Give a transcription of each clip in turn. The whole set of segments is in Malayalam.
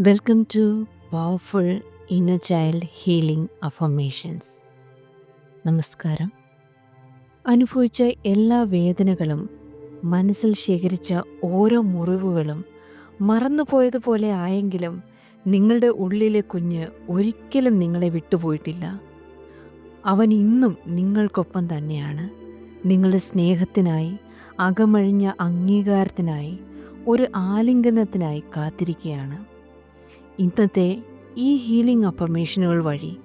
Welcome to powerful inner child healing affirmations നമസ്കാരം. അനുഭവിച്ച എല്ലാ വേദനകളും മനസ്സിൽ ശേഖരിച്ച ഓരോ മുറിവുകളും മറന്നുപോയതുപോലെ ആയെങ്കിലും നിങ്ങളുടെ ഉള്ളിലെ കുഞ്ഞ് ഒരിക്കലും നിങ്ങളെ വിട്ടുപോയിട്ടില്ല. അവൻ ഇന്നും നിങ്ങൾക്കൊപ്പം തന്നെയാണ്. നിങ്ങളുടെ സ്നേഹത്തിനായി അകമഴിഞ്ഞ അംഗീകാരത്തിനായി ഒരു ആലിംഗനത്തിനായി കാത്തിരിക്കുകയാണ്. ഇന്നത്തെ ഈ ഹീലിംഗ് അഫർമേഷനുകൾ വഴി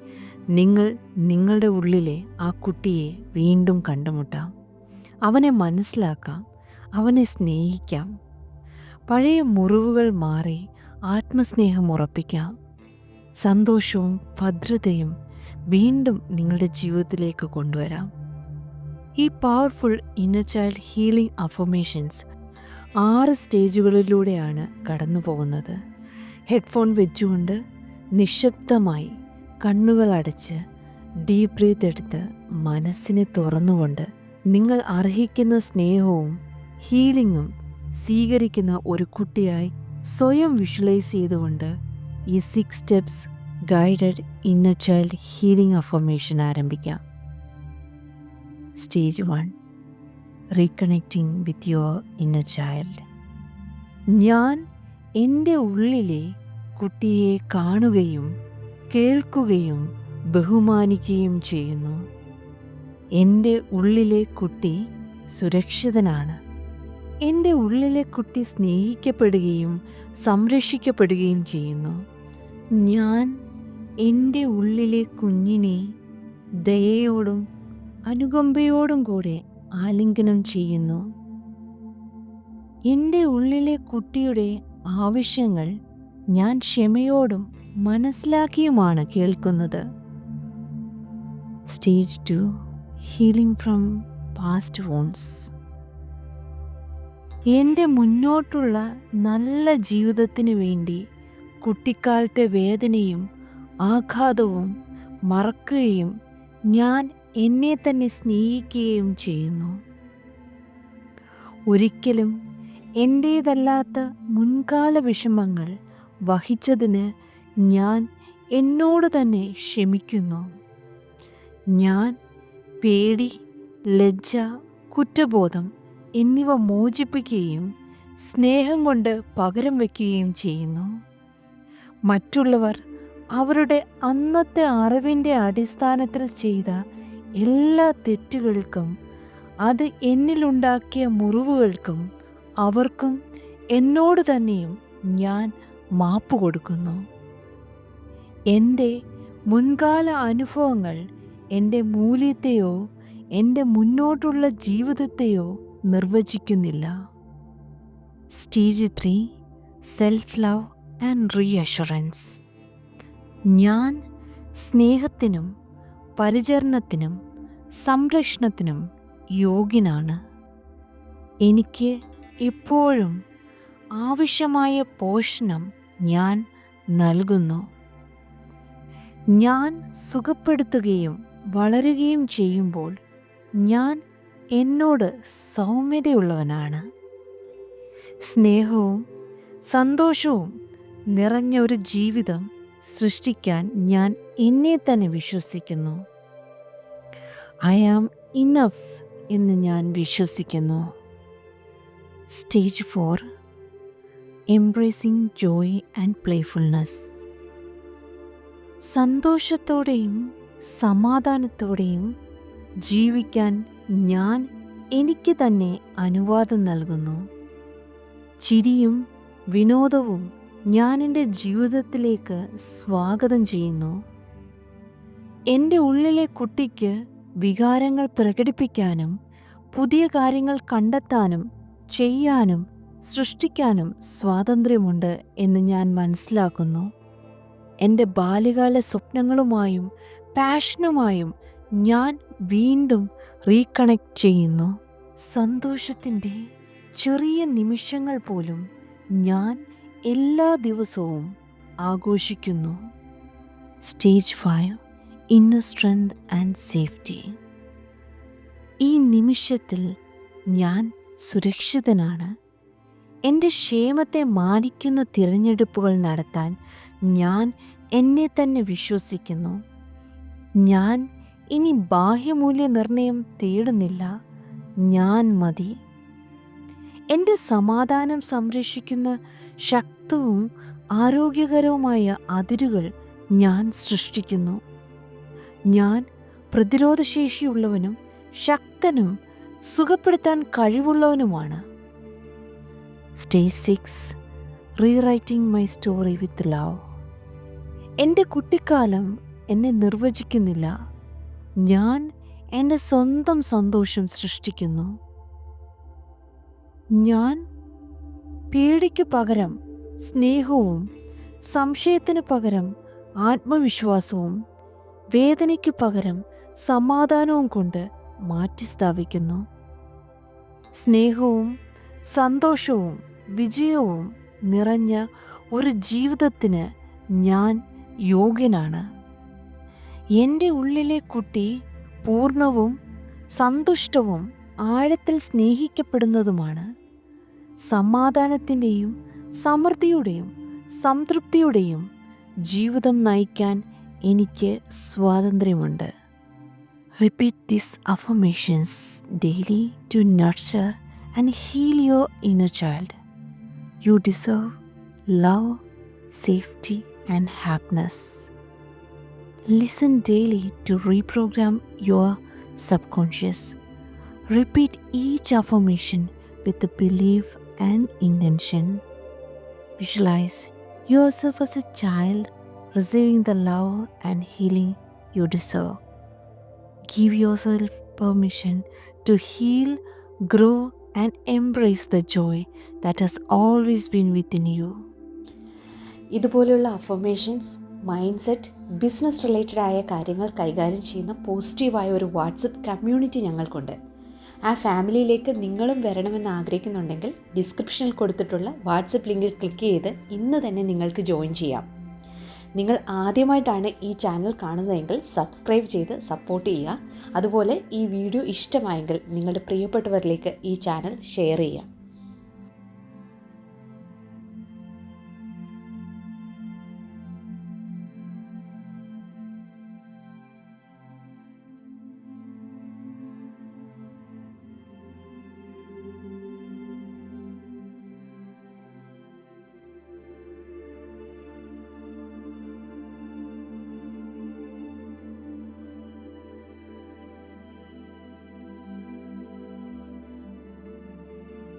നിങ്ങൾ നിങ്ങളുടെ ഉള്ളിലെ ആ കുട്ടിയെ വീണ്ടും കണ്ടുമുട്ടാം. അവനെ മനസ്സിലാക്കാം അവനെ സ്നേഹിക്കാം. പഴയ മുറിവുകൾ മാറി ആത്മസ്നേഹം ഉറപ്പിക്കാം. സന്തോഷവും ഭദ്രതയും വീണ്ടും നിങ്ങളുടെ ജീവിതത്തിലേക്ക് കൊണ്ടുവരാം. ഈ powerful inner child healing affirmations ആറ് സ്റ്റേജുകളിലൂടെയാണ് കടന്നു പോകുന്നത് ഹെഡ്ഫോൺ വെച്ചുകൊണ്ട് നിശബ്ദമായി കണ്ണുകൾ അടച്ച് ഡീപ് ബ്രീത്ത് എടുത്ത് മനസ്സിനെ തുറന്നുകൊണ്ട് നിങ്ങൾ അർഹിക്കുന്ന സ്നേഹവും ഹീലിംഗും സ്വീകരിക്കുന്ന ഒരു കുട്ടിയായി സ്വയം വിഷ്വലൈസ് ചെയ്തുകൊണ്ട് ഈ six steps guided in a child healing affirmation ആരംഭിക്കാം. Stage one reconnecting with your inner child ഞാൻ എന്റെ ഉള്ളിലെ കുട്ടിയെ കാണുകയും കേൾക്കുകയും ബഹുമാനിക്കുകയും ചെയ്യുന്നു. എന്റെ ഉള്ളിലെ കുട്ടി സുരക്ഷിതനാണ്. എന്റെ ഉള്ളിലെ കുട്ടി സ്നേഹിക്കപ്പെടുകയും സംരക്ഷിക്കപ്പെടുകയും ചെയ്യുന്നു. ഞാൻ എന്റെ ഉള്ളിലെ കുഞ്ഞിനെ ദയയോടും അനുകമ്പയോടും കൂടെ ആലിംഗനം ചെയ്യുന്നു. എന്റെ ഉള്ളിലെ കുട്ടിയുടെ ആവശ്യങ്ങൾ ഞാൻ ക്ഷമയോടും മനസ്സിലാക്കിയുമാണ് കേൾക്കുന്നത്. Stage two healing from past wounds എന്റെ മുന്നോട്ടുള്ള നല്ല ജീവിതത്തിന് വേണ്ടി കുട്ടിക്കാലത്തെ വേദനയും ആഘാതവും മറക്കുകയും ഞാൻ എന്നെ തന്നെ സ്നേഹിക്കുകയും ചെയ്യുന്നു. ഒരിക്കലും എന്റേതല്ലാത്ത മുൻകാല വിഷമങ്ങൾ വഹിച്ചതിന് ഞാൻ എന്നോട് തന്നെ ക്ഷമിക്കുന്നു. ഞാൻ പേടി ലജ്ജ കുറ്റബോധം എന്നിവ മോചിപ്പിക്കുകയും സ്നേഹം കൊണ്ട് പകരം വയ്ക്കുകയും ചെയ്യുന്നു. മറ്റുള്ളവർ അവരുടെ അന്നത്തെ അറിവിന്റെ അടിസ്ഥാനത്തിൽ ചെയ്ത എല്ലാ തെറ്റുകൾക്കും അത് എന്നിലുണ്ടാക്കിയ മുറിവുകൾക്കും അവർക്കും എന്നോട് തന്നെയും ഞാൻ മാപ്പ് കൊടുക്കുന്നു. എന്റെ മുൻകാല അനുഭവങ്ങൾ എന്റെ മൂല്യത്തെയോ എന്റെ മുന്നോട്ടുള്ള ജീവിതത്തെയോ നിർവചിക്കുന്നില്ല. Stage three self love and reassurance ഞാൻ സ്നേഹത്തിനും പരിചരണത്തിനും സംരക്ഷണത്തിനും യോഗ്യനാണ്. എനിക്ക് എപ്പോഴും ആവശ്യമായ പോഷണം ഞാൻ നൽകുന്നു. ഞാൻ സുഖപ്പെടുത്തുകയും വളരുകയും ചെയ്യുമ്പോൾ ഞാൻ എന്നോട് സൗമ്യതയുള്ളവനാണ്. സ്നേഹവും സന്തോഷവും നിറഞ്ഞ ഒരു ജീവിതം സൃഷ്ടിക്കാൻ ഞാൻ എന്നെ തന്നെ വിശ്വസിക്കുന്നു. ഐ ആം ഇനഫ് എന്ന് ഞാൻ വിശ്വസിക്കുന്നു. Stage four embracing Joy and playfulness സന്തോഷത്തോടെയും സമാധാനത്തോടെയും ജീവിക്കാൻ ഞാൻ എനിക്ക് തന്നെ അനുവാദം നൽകുന്നു. ചിരിയും വിനോദവും ഞാൻ എന്റെ ജീവിതത്തിലേക്ക് സ്വാഗതം ചെയ്യുന്നു. എന്റെ ഉള്ളിലെ കുട്ടിക്ക് വികാരങ്ങൾ പ്രകടിപ്പിക്കാനും പുതിയ കാര്യങ്ങൾ കണ്ടെത്താനും ചെയ്യാനും സൃഷ്ടിക്കാനും സ്വാതന്ത്ര്യമുണ്ട് എന്ന് ഞാൻ മനസ്സിലാക്കുന്നു. എന്റെ ബാല്യകാല സ്വപ്നങ്ങളുമായും പാഷനുമായും ഞാൻ വീണ്ടും റീകണക്ട് ചെയ്യുന്നു. സന്തോഷത്തിന്റെ ചെറിയ നിമിഷങ്ങൾ പോലും ഞാൻ എല്ലാ ദിവസവും ആഘോഷിക്കുന്നു. Stage five inner strength and safety. ഈ നിമിഷത്തിൽ ഞാൻ സുരക്ഷിതനാണ്. എന്റെ ക്ഷേമത്തെ മാനിക്കുന്ന തിരഞ്ഞെടുപ്പുകൾ നടത്താൻ ഞാൻ എന്നെ തന്നെ വിശ്വസിക്കുന്നു. ഞാൻ ഇനി ബാഹ്യമൂല്യനിർണയം തേടുന്നില്ല. ഞാൻ മതി. എന്റെ സമാധാനം സംരക്ഷിക്കുന്ന ശക്തവും ആരോഗ്യകരവുമായ അതിരുകൾ ഞാൻ സൃഷ്ടിക്കുന്നു. ഞാൻ പ്രതിരോധശേഷിയുള്ളവനും ശക്തനും സുഖപ്പെടുത്താൻ കഴിവുള്ളവനുമാണ്. Stage six rewriting my story with love എന്റെ കുട്ടിക്കാലം എന്നെ നിർവചിക്കുന്നില്ല. ഞാൻ എന്റെ സ്വന്തം സന്തോഷം സൃഷ്ടിക്കുന്നു. ഞാൻ പേടിക്ക് പകരം സ്നേഹവും സംശയത്തിന് പകരം ആത്മവിശ്വാസവും വേദനയ്ക്ക് പകരം സമാധാനവും കൊണ്ട് മാറ്റി സ്ഥാപിക്കുന്നു. സ്നേഹവും സന്തോഷവും വിജയവും നിറഞ്ഞ ഒരു ജീവിതത്തിന് ഞാൻ യോഗ്യനാണ്. എന്റെ ഉള്ളിലെ കുട്ടി പൂർണവും സന്തുഷ്ടവും ആഴത്തിൽ സ്നേഹിക്കപ്പെടുന്നതുമാണ്. സമാധാനത്തിന്റെയും സമൃദ്ധിയുടെയും സംതൃപ്തിയുടെയും ജീവിതം നയിക്കാൻ എനിക്ക് സ്വാതന്ത്ര്യമുണ്ട്. Repeat these affirmations daily to nurture and heal your inner child. You deserve love, safety, and happiness. Listen daily to reprogram your subconscious. Repeat each affirmation with the belief and intention. Visualize yourself as a child receiving the love and healing you deserve. Give yourself permission to heal, grow, and embrace the joy that has always been within you. ഇതുപോലുള്ള affirmations mindset business related ആയ കാര്യങ്ങൾ കൈകാര്യം ചെയ്യുന്ന പോസിറ്റീവായ ഒരു വാട്സപ്പ് കമ്മ്യൂണിറ്റി ഞങ്ങൾക്കുണ്ട് ആ ഫാമിലിയിലേക്ക് നിങ്ങളും വരണമെന്ന് ആഗ്രഹിക്കുന്നുണ്ടെങ്കിൽ ഡിസ്ക്രിപ്ഷനിൽ കൊടുത്തിട്ടുള്ള വാട്സപ്പ് ലിങ്കിൽ ക്ലിക്ക് ചെയ്ത് ഇന്ന് തന്നെ നിങ്ങൾക്ക് ജോയിൻ ചെയ്യാം നിങ്ങൾ ആദ്യമായിട്ടാണ് ഈ ചാനൽ കാണുന്നതെങ്കിൽ സബ്സ്ക്രൈബ് ചെയ്ത് സപ്പോർട്ട് ചെയ്യുക. അതുപോലെ ഈ വീഡിയോ ഇഷ്ടമായെങ്കിൽ നിങ്ങളുടെ പ്രിയപ്പെട്ടവരിലേക്ക് ഈ ചാനൽ ഷെയർ ചെയ്യുക.